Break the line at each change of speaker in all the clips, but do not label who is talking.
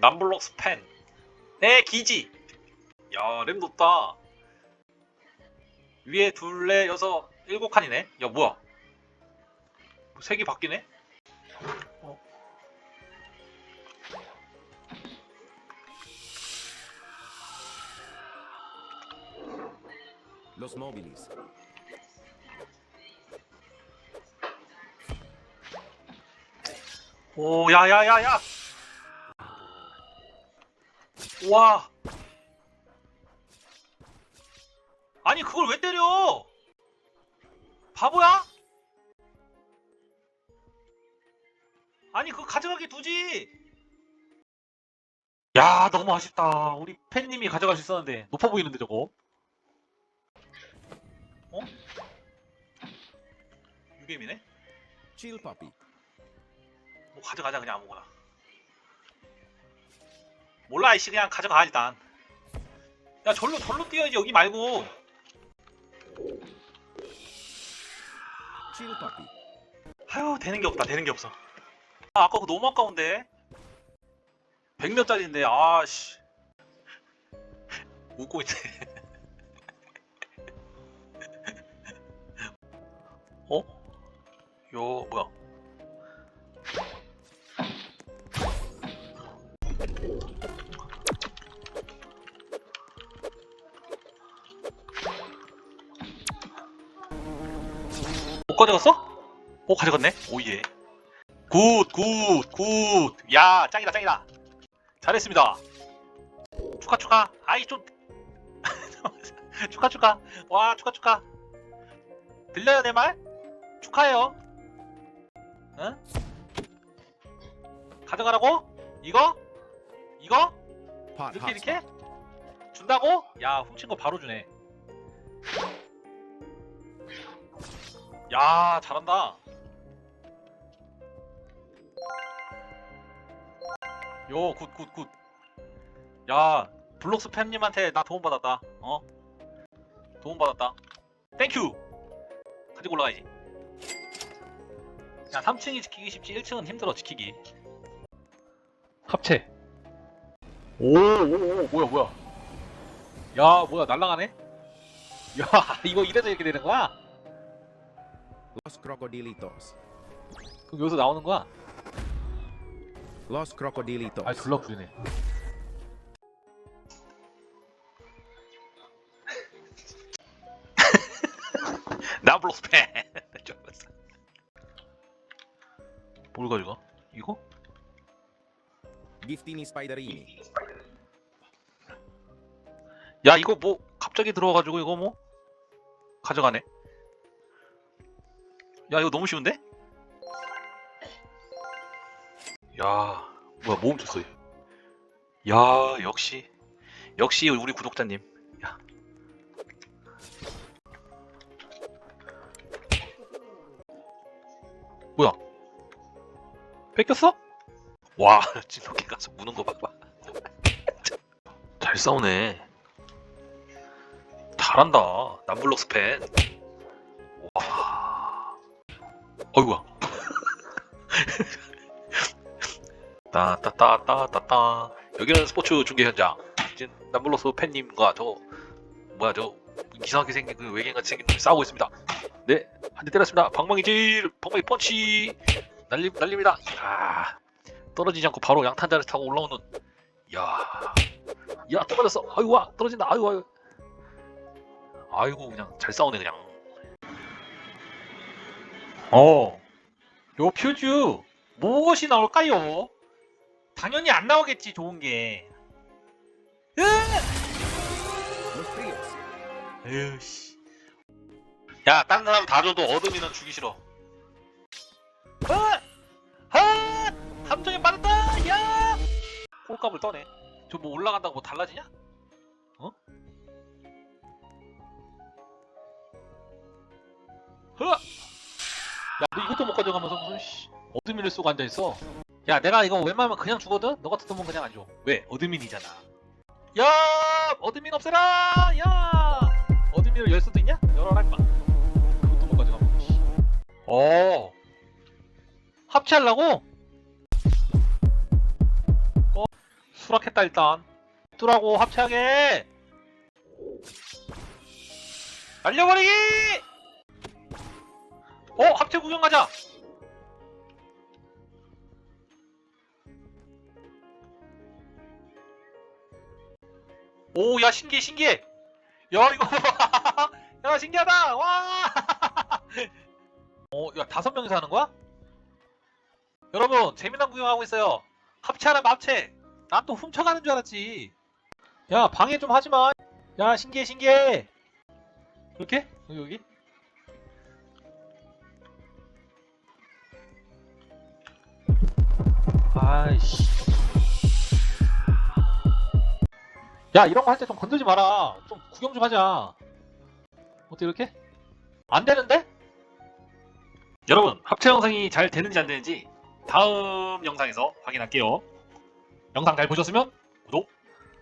남블록스 펜. 내 기지. 야, 램 높다. 위에 둘레 여섯 일곱 칸이네. 야, 뭐야? 색이 바뀌네? 어.
Los móviles.
오, 야, 야, 야, 야. 와. 아니, 그걸 왜 때려? 바보야? 아니, 그거 가져가게 두지. 야, 너무 아쉽다. 우리 팬님이 가져갈 수 있었는데. 높아 보이는데, 저거. 어?
Chill papi.
뭐 가져가자 그냥 아무거나 몰라 이씨 그냥 가져가 일단. 야 절로 절로 뛰어야지 여기 말고. 아유 되는 게 없다 되는 게 없어. 아 아까 그거 너무 아까운데. 100몇짜리인데 아씨. 웃고 있네. 어? 요 뭐야 가져갔어? 오 가져갔네 오예 굿굿 굿야 짱이다 짱이다 잘했습니다 축하 축하 아이 좀 축하 축하 와 축하 축하 들려요 내 말? 축하해요 응? 가져가라고? 이거? 이거? 이렇게. 이렇게? 준다고? 야 훔친 거 바로 주네 야 잘한다. 요 굿 굿굿. 야 블록스 팬님한테 나 도움 받았다. 어? 도움 받았다. 땡큐 가지고 올라가야지. 야 3층이 지키기 쉽지 1층은 힘들어 지키기. 합체. 오 오 오 뭐야 뭐야. 야 뭐야 날라가네? 야 이거 이래서 이렇게 되는 거야
Los crocodilitos.
그럼 여기서 나오는 거야
Los crocodilitos.
아 졸라 부리네 나블로스 팬 뭘 가져가? 이거?
Giftini spiderini.
야 이거 뭐 갑자기 들어와가지고 이거 뭐 가져가네 야 이거 너무 쉬운데? 야 뭐야 뭐 훔쳤어 야 역시. 역시 우리 구독자님. 야. 뭐야? 뺏겼어? 와 진돗개 가서 무는 거 봐봐. 잘 싸우네. 잘한다 남블록스 팬. 와 어이구야. 따따따따따따 여기는 스포츠 중계 현장. 이제 남블록스 팬님과 저 뭐야 저 이상하게 생긴 그 외계인같이 생긴 놈이 싸우고 있습니다. 네 한 대 때렸습니다. 방망이질 방망이 펀치. 날림 날립니다. 야 떨어지지 않고 바로 양탄자를 타고 올라오는. 야 야 떨어졌어. 아이고 와 떨어진다. 아이고 아이고. 아이고 그냥 잘 싸우네 그냥 어. 요 퓨즈 무엇이 나올까요? 당연히 안 나오겠지 좋은 게.
Los fríos.
에휴 씨. 야, 다른 사람 다 줘도 어둠이는 주기 싫어. 아! 아! 함정에 빠졌다! 야! 꼴값을 떠네. 저 뭐 올라간다고 뭐 달라지냐? 야, 너 이것도 못 가져가면서 무슨 씨 어드민을 쏘고 앉아 있어. 야, 내가 이거 웬만하면 그냥 주거든. 너 같은 놈은 그냥 안 줘. 왜? 어드민이잖아. 야, 어드민 없애라! 야, 어드민을 열 수도 있냐? 열어라 임마. 그것도 못 가져가면. 씨. 어, 합체하려고? 어, 수락했다 일단 뚜라고 합체하게 날려버리기 어 합체 구경 가자 오 야 신기해 신기해 야 이거 야 신기하다 와 어, 야 다섯 명이서 하는 거야? 여러분 재미난 구경하고 있어요. 합체하라면 합체. 난 또 훔쳐가는 줄 알았지. 야 방해 좀 하지 마. 야 신기해 신기해. 이렇게 여기 여기. 아이씨. 야 이런 거 할 때 좀 건들지 마라. 좀 구경 좀 하자. 어때 이렇게? 안 되는데? 여러분 합체 영상이 잘 되는지 안 되는지 다음 영상에서 확인할게요. 영상 잘 보셨으면 구독,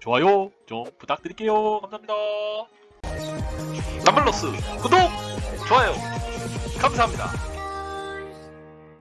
좋아요 좀 부탁드릴게요. 감사합니다. 람블러스 구독, 좋아요 감사합니다.